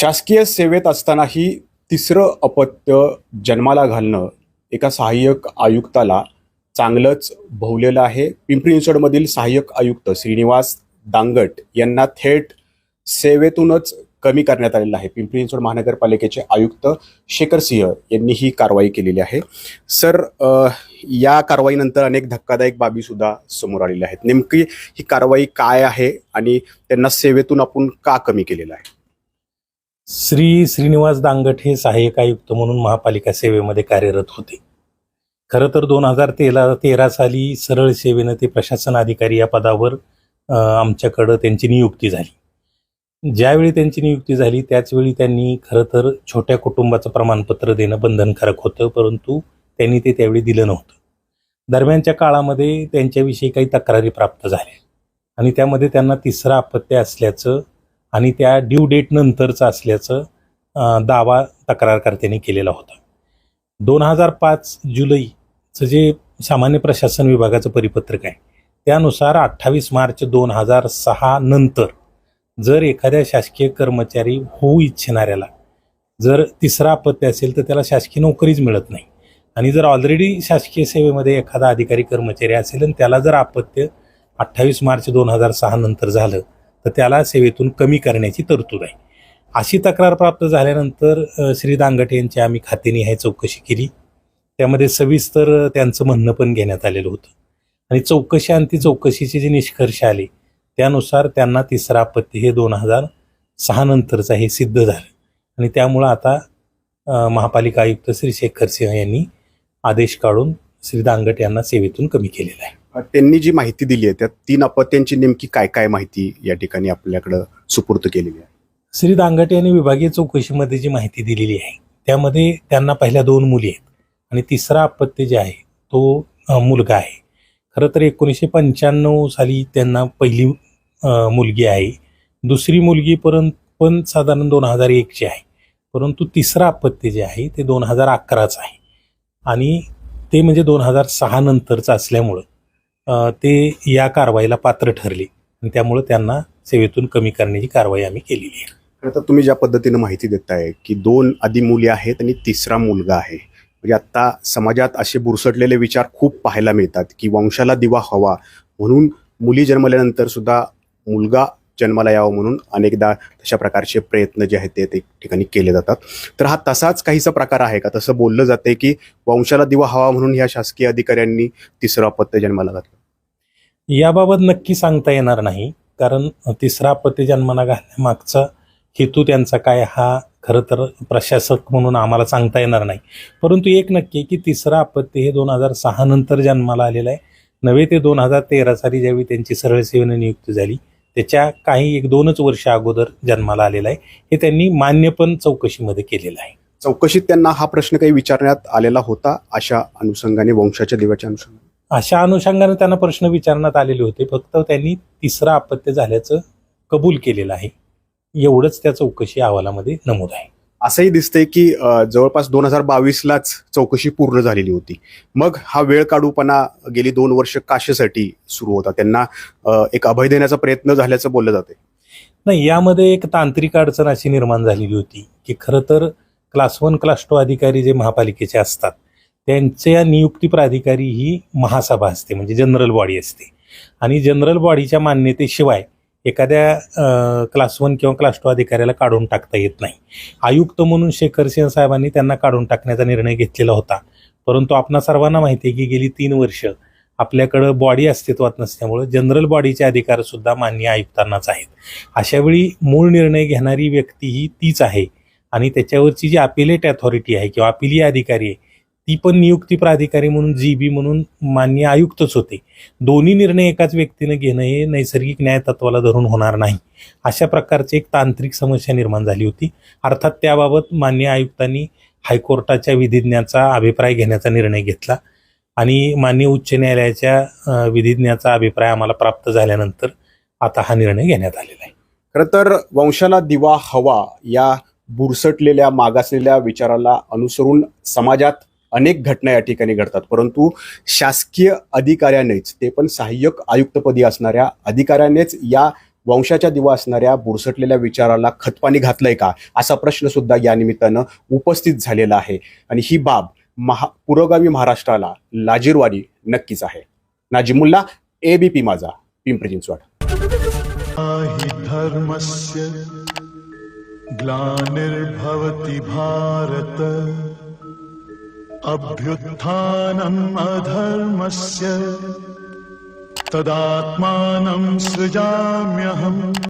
शासकीय सेवेत असतानाही तिसरं अपत्य जन्माला घालणं एका सहाय्यक आयुक्ताला चांगलंच भोवलेलं आहे. पिंपरी चिंचवडमधील सहाय्यक आयुक्त श्रीनिवास दांगट यांना थेट सेवेतूनच कमी करण्यात आलेलं आहे. पिंपरी चिंचवड महानगरपालिकेचे आयुक्त शेखर सिंह यांनी ही कारवाई केलेली आहे. सर या कारवाईनंतर अनेक धक्कादायक बाबीसुद्धा समोर आलेल्या आहेत. नेमकी ही कारवाई काय आहे आणि त्यांना सेवेतून आपण का कमी केलेलं आहे? श्री श्रीनिवास दांगट हे सहाय्यक आयुक्त म्हणून महापालिका सेवेमध्ये कार्यरत होते. खरं तर दोन हजार तेरा तेरा साली सरळ सेवेनं ते प्रशासन अधिकारी या पदावर आमच्याकडं त्यांची नियुक्ती झाली. ज्यावेळी त्यांची नियुक्ती झाली त्याचवेळी त्यांनी खरं तर छोट्या कुटुंबाचं प्रमाणपत्र देणं बंधनकारक होतं परंतु त्यांनी ते त्यावेळी दिलं नव्हतं. दरम्यानच्या काळामध्ये त्यांच्याविषयी काही तक्रारी प्राप्त झाल्या आणि त्यामध्ये त्यांना तिसरं अपत्य असल्याचं आणि त्या ड्यू डेटनंतरचं असल्याचं दावा तक्रारकर्त्यांनी केलेला होता. दोन हजार पाच जुलैचं जे सामान्य प्रशासन विभागाचं परिपत्रक आहे त्यानुसार अठ्ठावीस मार्च दोन हजार सहा नंतर जर एखाद्या शासकीय कर्मचारी होऊ इच्छिणाऱ्याला जर तिसरा अपत्य असेल तर त्याला शासकीय नोकरीच मिळत नाही. आणि जर ऑलरेडी शासकीय सेवेमध्ये एखादा अधिकारी कर्मचारी असेल आणि त्याला जर अपत्य अठ्ठावीस मार्च दोन हजार सहा नंतर झालं तर त्याला सेवेतून कमी करण्याची तरतूद आहे. अशी तक्रार प्राप्त झाल्यानंतर श्री दांगटे यांची आम्ही खातेनिहाय चौकशी केली. त्यामध्ये सविस्तर त्यांचं म्हणणं पण घेण्यात आलेलं होतं. आणि चौकशी आणि ती चौकशीचे जे निष्कर्ष आले त्यानुसार त्यांना तिसरा आपत्ती हे दोन हजार सहा नंतरचं हे सिद्ध झालं. आणि त्यामुळं आता महापालिका आयुक्त श्री शेखर सिंह यांनी आदेश काढून श्री दांगट यांना सेवेतून कमी केलेला आहे. त्यांनी जी माहिती दिली आहे त्या तीन अपत्यांची नेमकी काय काय माहिती या ठिकाणी आपल्याकडं सुपूर्द केलेली आहे? श्री दांगटे यांनी विभागीय चौकशीमध्ये जी माहिती दिलेली आहे त्यामध्ये त्यांना पहिल्या दोन मुली आहेत आणि तिसरा अपत्य जे आहे तो मुलगा आहे. खरं तर एकोणीसशे पंच्याण्णव साली त्यांना पहिली मुलगी आहे. दुसरी मुलगी परंत पण साधारण दोन हजार एकची आहे. परंतु तिसरा अपत्य जे आहे ते दोन हजार अकराचं आहे. आणि ते म्हणजे दोन हजार सहा नंतरचं असल्यामुळं ते या कारवाईला पात्र ठरले. आणि त्यामुळं त्यांना सेवेतून कमी करण्याची कारवाई आम्ही केलेली आहे. आता तर तुम्ही ज्या पद्धतीनं माहिती देताय की दोन आधी मुली आहेत आणि तिसरा मुलगा आहे. म्हणजे आता समाजात असे बुरसटलेले विचार खूप पाहायला मिळतात की वंशाला दिवा हवा म्हणून मुली जन्मल्यानंतर सुद्धा मुलगा जन्माला यावा म्हणून अनेकदा तशा प्रकारचे प्रयत्न जे आहेत ते ठिकाणी केले जातात. तर हा तसाच काहीसा प्रकार आहे का? तसं बोललं जाते की वंशाला दिवा हवा म्हणून ह्या शासकीय अधिकाऱ्यांनी तिसरा अपत्य जन्माला घातलं. याबाबत नक्की सांगता येणार नाही कारण तिसरा पती जन्माला घालण्यामागचा हेतू त्यांचा काय हा खरं तर प्रशासक म्हणून आम्हाला सांगता येणार नाही. परंतु एक नक्की आहे की तिसरा अपत्य हे दोन हजार सहा नंतर जन्माला आलेलं आहे. नव्हे ते दोन हजार तेरा साली ज्यावेळी त्यांची सरळ सेवेने नियुक्ती झाली त्याच्या काही एक दोनच वर्ष अगोदर जन्माला आलेला आहे. हे त्यांनी मान्य पण चौकशीमध्ये केलेलं आहे. चौकशीत त्यांना हा प्रश्न काही विचारण्यात आलेला होता अशा अनुषंगाने वंशाच्या दिव्याच्या अनुषंगाने. अशा अनुषंगाने त्यांना प्रश्न विचारण्यात आलेले होते. फक्त त्यांनी तिसरा अपत्य झाल्याचं कबूल केलेलं आहे. एवढंच त्या चौकशी अहवालामध्ये नमूद आहे. असंही दिसतंय की जवळपास दोन हजार बावीसलाच चौकशी पूर्ण झालेली होती. मग हा वेळ काढूपणा गेली दोन वर्ष काशासाठी सुरू होता. त्यांना एक अभय देण्याचा प्रयत्न झाल्याचं बोललं जाते नाही यामध्ये एक तांत्रिक अडचण अशी निर्माण झालेली होती की खरं तर क्लास वन क्लास टू अधिकारी जे महापालिकेचे असतात त्यांच्या नियुक्ती प्राधिकारी ही महासभा असते म्हणजे जनरल बॉडी असते. आणि जनरल बॉडीच्या मान्यतेशिवाय एखाद्या क्लास वन किंवा क्लास टू अधिकाऱ्याला काढून टाकता येत नाही. आयुक्त म्हणून शेखर सिंह साहेबांनी त्यांना काढून टाकण्याचा निर्णय घेतलेला होता. परंतु आपणा सर्वांना माहिती आहे की गेली तीन वर्ष आपल्याकडं बॉडी अस्तित्वात नसल्यामुळं जनरल बॉडीचे अधिकार सुद्धा मान्य आयुक्तांनाच आहेत. अशावेळी मूळ निर्णय घेणारी व्यक्ती ही तीच आहे. आणि त्याच्यावरची जी अपिलेट अथॉरिटी आहे किंवा अपिलीय अधिकारी आहे ती पण नियुक्ती प्राधिकारी म्हणून जी बी म्हणून मान्य आयुक्तच होते. दोन्ही निर्णय एकाच व्यक्तीनं घेणं हे नैसर्गिक न्याय तत्वाला धरून होणार नाही. अशा प्रकारची एक तांत्रिक समस्या निर्माण झाली होती. अर्थात त्याबाबत मान्य आयुक्तांनी हायकोर्टाच्या विधिज्ञाचा अभिप्राय घेण्याचा निर्णय घेतला आणि मान्य उच्च न्यायालयाच्या विधिज्ञाचा अभिप्राय आम्हाला प्राप्त झाल्यानंतर आता हा निर्णय घेण्यात आलेला आहे. खरं तर वंशाला दिवा हवा या बुरसटलेल्या मागासलेल्या विचाराला अनुसरून समाजात अनेक घटना या ठिकाणी घडतात. परंतु शासकीय अधिकाऱ्यानेच ते पण सहाय्यक आयुक्तपदी असणाऱ्या अधिकाऱ्यानेच या वंशाच्या दिवा असणाऱ्या बुरसटलेल्या विचाराला खतपाणी घातलंय का? असा प्रश्न सुद्धा या निमित्तानं उपस्थित झालेला आहे. आणि ही बाब महा पुरोगामी महाराष्ट्राला लाजीरवाणी नक्कीच आहे. नाजिमुल्ला एबीपी माझा पिंपरी चिंचवड. धर्मस्य ग्लानिर्भवति भारत। अभ्युत्थानम् अधर्मस्य तदात्मानं सृजाम्यहम्